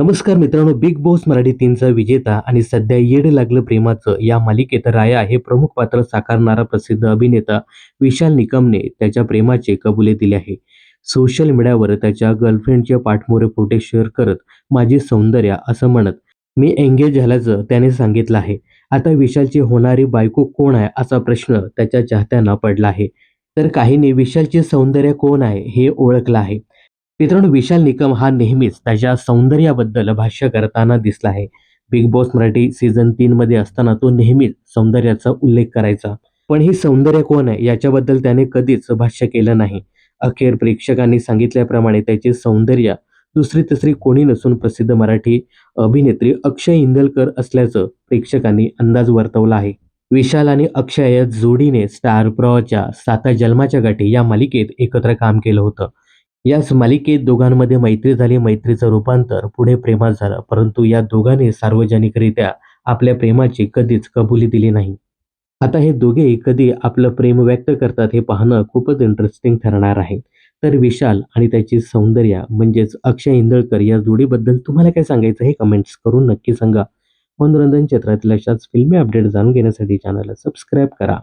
नमस्कार मित्रांनो big boss Marathi तीनचा विजेता आणि सध्या येड लागलं प्रेमाचं या मालिकेत राया हे प्रमुख पात्र साकारणारा प्रसिद्ध अभिनेता विशाल निकमने त्याच्या प्रेमाचे कबुले दिले आहे. सोशल मीडियावर त्याच्या गर्लफ्रेंडचे पाठमोरे फोटो शेअर करत माझी सौंदर्य असं म्हणत मी एंगेज झाल्याचं त्याने सांगितलं आहे. आता विशालची होणारी बायको कोण आहे असा प्रश्न त्याच्या चाहत्यांना पडला आहे. तर काहींनी विशालचे सौंदर्य कोण आहे हे ओळखलं आहे. मित्रांनो विशाल निकम हा नेहमीच त्याच्या सौंदर्याबद्दल भाष्य करताना दिसला आहे. बिग बॉस मराठी सीझन तीन मध्ये असताना तो नेहमीच सौंदर्याचा उल्लेख करायचा. पण ही सौंदर्य कोण आहे याच्याबद्दल त्याने कधीच भाष्य केलं नाही. अखेर प्रेक्षकांनी सांगितल्याप्रमाणे त्याचे सौंदर्य दुसरी तिसरी कोणी नसून प्रसिद्ध मराठी अभिनेत्री अक्षय इंदलकर असल्याचं प्रेक्षकांनी अंदाज वर्तवला आहे. विशाल आणि अक्षय या जोडीने स्टार प्रॉच्या साता जन्माच्या गाठी या मालिकेत एकत्र काम केलं होतं. याच मालिकेत दोघांमध्ये मैत्री झाली मैत्रीचं रूपांतर पुढे प्रेमात झालं परंतु या दोघांनी सार्वजनिकरित्या आपल्या प्रेमाची कधीच कबुली दिली नाही. आता हे दोघेही कधी आपलं प्रेम व्यक्त करतात हे पाहणं खूपच इंटरेस्टिंग ठरणार आहे. तर विशाल आणि त्याची सौंदर्य म्हणजेच अक्षय इंदळकर या जोडीबद्दल तुम्हाला काय सांगायचं हे कमेंट्स करून नक्की सांगा. मनोरंजन क्षेत्रातील अशाच फिल्मी अपडेट जाणून घेण्यासाठी चॅनलला सबस्क्राईब करा.